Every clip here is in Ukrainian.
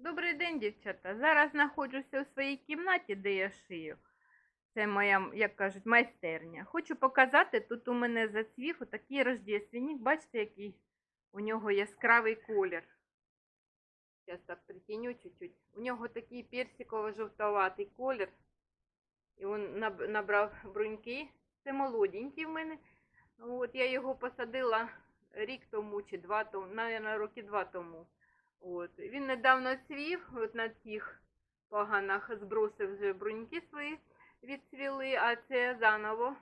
Добрий день, дівчата. Зараз знаходжуся у своїй кімнаті, де я шию. Це моя, як кажуть, майстерня. Хочу показати, тут у мене зацвів отакий рождественник. Бачите, який у нього яскравий колір. Зараз так притіню чуть-чуть. У нього такий персиково-жовтоватий колір. І він набрав бруньки. Це молоденький в мене. От я його посадила рік тому чи два тому, навіть роки два тому. От. Він недавно цвів, от на цих поганах збросив вже бруньки свої відцвіли, а це заново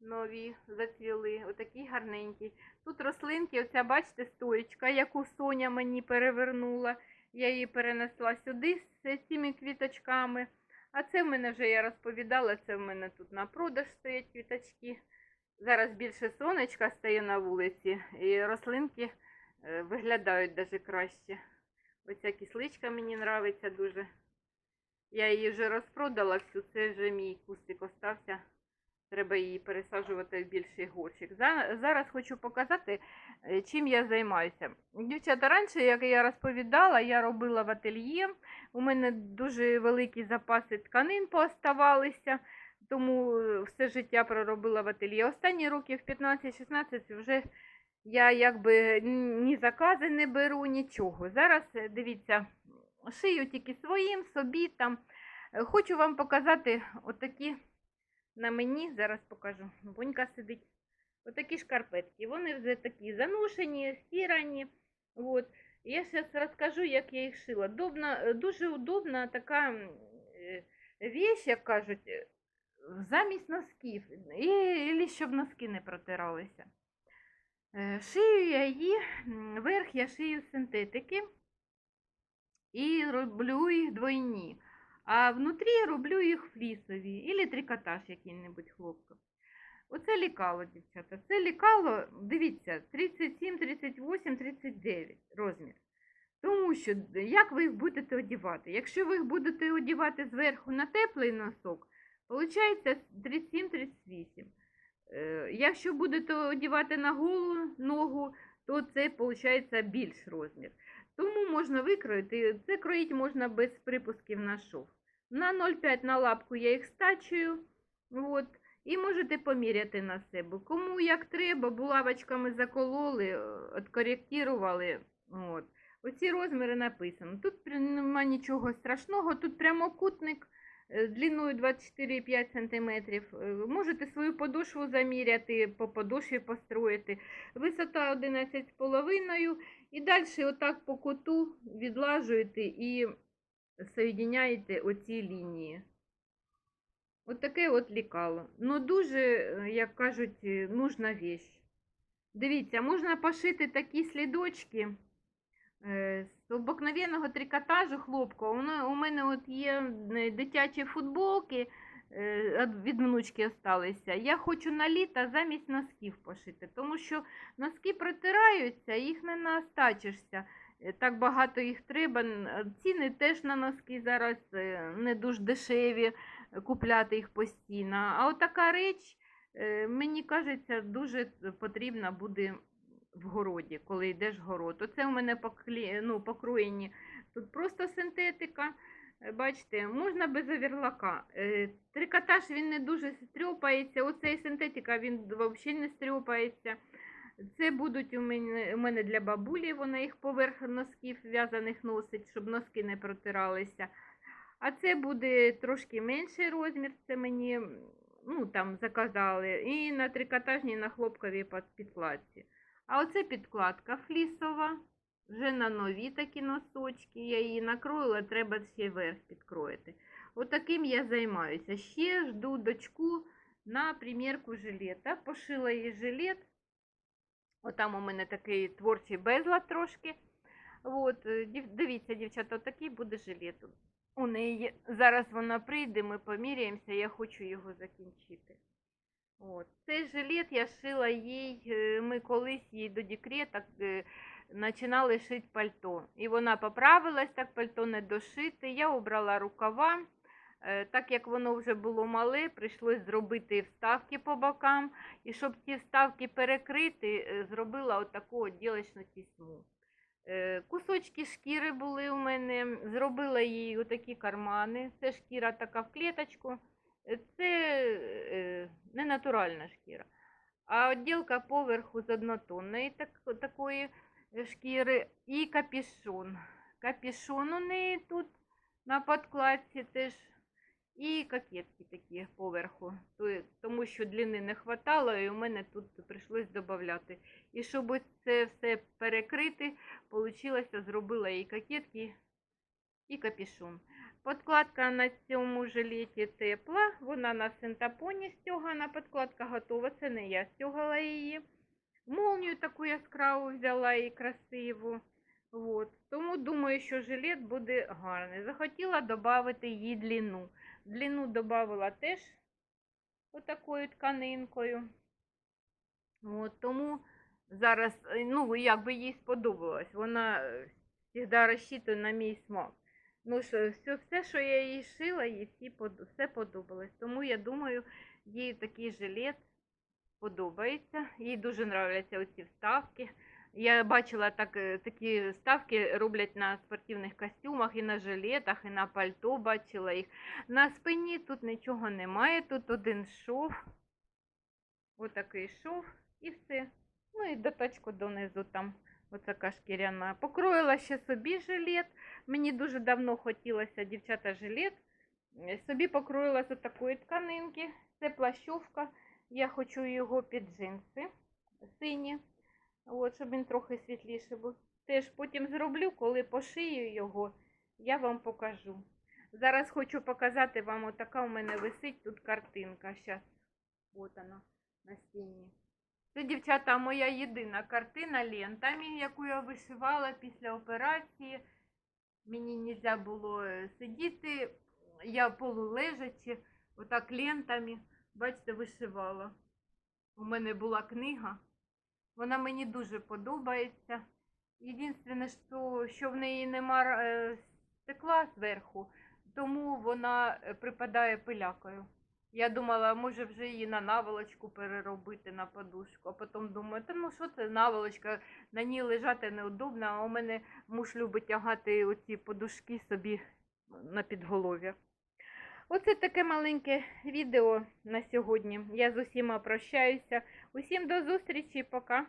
нові зацвіли. Отакі гарненькі. Тут рослинки, оця, бачите, стоєчка, яку Соня мені перевернула. Я її перенесла сюди з цими квіточками. А це в мене вже я розповідала, це в мене тут на продаж стоять квіточки. Зараз більше сонечка стає на вулиці, і рослинки виглядають даже краще. Оця кисличка мені нравиться дуже. Я її вже розпродала всю, це вже мій кустик остався. Треба її пересаджувати в більший горщик. Зараз хочу показати, е, чим я займаюся. Дівчата, раніше, як я розповідала, я робила в ательє. У мене дуже великі запаси тканин пооставалися, тому е, все життя проробила в ательє. Останні років 15-16 вже я якби ні закази не беру, нічого. Зараз е, дивіться, шию тільки своїм, собі там. Е, Хочу вам показати отакі на мені, зараз покажу. Бонька сидить. Отакі шкарпетки. Вони вже такі заношені, стірані. От. Я зараз розкажу, як я їх шила. Добна, е, дуже удобна така е, як кажуть, е, замість носків. І, і щоб носки не протиралися. Е, Шию я її, верх я шию синтетики і роблю їх двойні. А внутрі роблю їх флісові, і трикотаж який-небудь хлопком. Оце лікало, дівчата. Це лікало, дивіться, 37, 38, 39 розмір. Тому що як ви їх будете одягати? Якщо ви їх будете одягати зверху на теплий носок, виходить 37-38. Е, Якщо будете одягати на голу ногу, то це виходить більш розмір. Тому можна викроїти. Це кроїть можна без припусків на шов. На 0,5 на лапку я їх стачую. От, і можете поміряти на себе. Кому як треба, булавочками закололи, е, откоректували. От. Оці розміри написано. Тут при- нема нічого страшного, тут прямокутник з длиною 24,5 см. Можете свою подошву заміряти, по подошві построїти. Висота 11,5 і далі отак по куту відлажуєте і соєдиняєте оці лінії. От таке от лікало. Ну дуже, е, як кажуть, е, нужна вещь. Дивіться, можна пошити такі слідочки з обикновеного трикотажу хлопка. У мене от є е, дитячі футболки е, від внучки осталися. Я хочу на літо замість носків пошити, тому що носки протираються, їх не настачишся. Е, Так багато їх треба. Е, Ціни теж на носки зараз е, не дуже дешеві, е, купляти їх постійно. А от така реч, е, мені кажеться, дуже потрібна буде в городі, коли йдеш в город. Оце у мене поклі... ну, покроєні тут просто синтетика. Е, Бачите, можна без оверлака. Е, Трикотаж він не дуже стрьопається. Оцей синтетика він взагалі не стрьопається. Це будуть у мене, у мене для бабулі, вона їх поверх носків в'язаних носить, щоб носки не протиралися. А це буде трошки менший розмір, це мені ну, там заказали. І на трикотажній, на хлопковій під- підкладці. А оце підкладка флісова, вже на нові такі носочки. Я її накроїла, треба ще верх підкроїти. Отаким я займаюся. Ще жду дочку на примірку жилета. Пошила їй жилет. Отам у мене такий творчий безлад трошки. От, е, дивіться, дівчата, отакий буде жилет. У неї зараз вона прийде, ми поміряємося, я хочу його закінчити. От. Цей жилет я шила їй, е, ми колись їй до декрета е, починали шити пальто. І вона поправилась, так пальто не дошите. Я обрала рукава. Е, Так як воно вже було мале, прийшлось зробити вставки по бокам. І щоб ці вставки перекрити, зробила отаку отділочну тісьму. Е, Кусочки шкіри були у мене, зробила їй отакі кармани. Це шкіра така в клеточку. Це е, не натуральна шкіра. А відділка поверху з однотонної так, такої е, шкіри і капішон. Капішон у неї тут на подкладці теж. І кокетки такі поверху, тому що длини не хватало, і у мене тут прийшлось додати. І щоб це все перекрити, получилося, зробила і кокетки, і капюшон. Подкладка на цьому жилеті тепла, вона на синтапоні стягана, подкладка готова, це не я стягала її. Молнію таку яскраву взяла і красиву. От. Тому думаю, що жилет буде гарний. Захотіла додати їй длину. Длину додавала теж отакою тканинкою. От, тому зараз, е, ну, якби їй сподобалось. Вона завжди розчитує на мій смак. Ну, що, все, все, що я їй шила, їй всі, все подобалось. Тому я думаю, їй такий жилет подобається. Їй дуже нравляться оці вставки. Я бачила так, е, такі вставки роблять на спортивних костюмах і на жилетах, і на пальто бачила їх. На спині тут нічого немає, тут один шов. Отакий шов і все. Ну і дотачку донизу там оцяка шкіряна. Покроїла ще собі жилет. Мені дуже давно хотілося, дівчата, жилет. Собі покроїла з такої тканинки. Це плащовка. Я хочу його під джинси сині. От, щоб він трохи світліше був. Теж потім зроблю, коли пошию його, я вам покажу. Зараз хочу показати вам, отака у мене висить тут картинка. Щас. От вона на стіні. Це, дівчата, моя єдина картина лентами, яку я вишивала після операції. Мені не можна було е, сидіти, я полулежачи, отак лентами, бачите, вишивала. У мене була книга. Вона мені дуже подобається. Єдине, що, що в неї нема е, стекла зверху, тому вона е, припадає пилякою. Я думала, може вже її на наволочку переробити на подушку, а потім думаю, та ну що це наволочка, на ній лежати неудобно, а у мене муж любить тягати оці подушки собі на підголов'я. Оце таке маленьке відео на сьогодні. Я з усіма прощаюся. Усім до зустрічі, пока.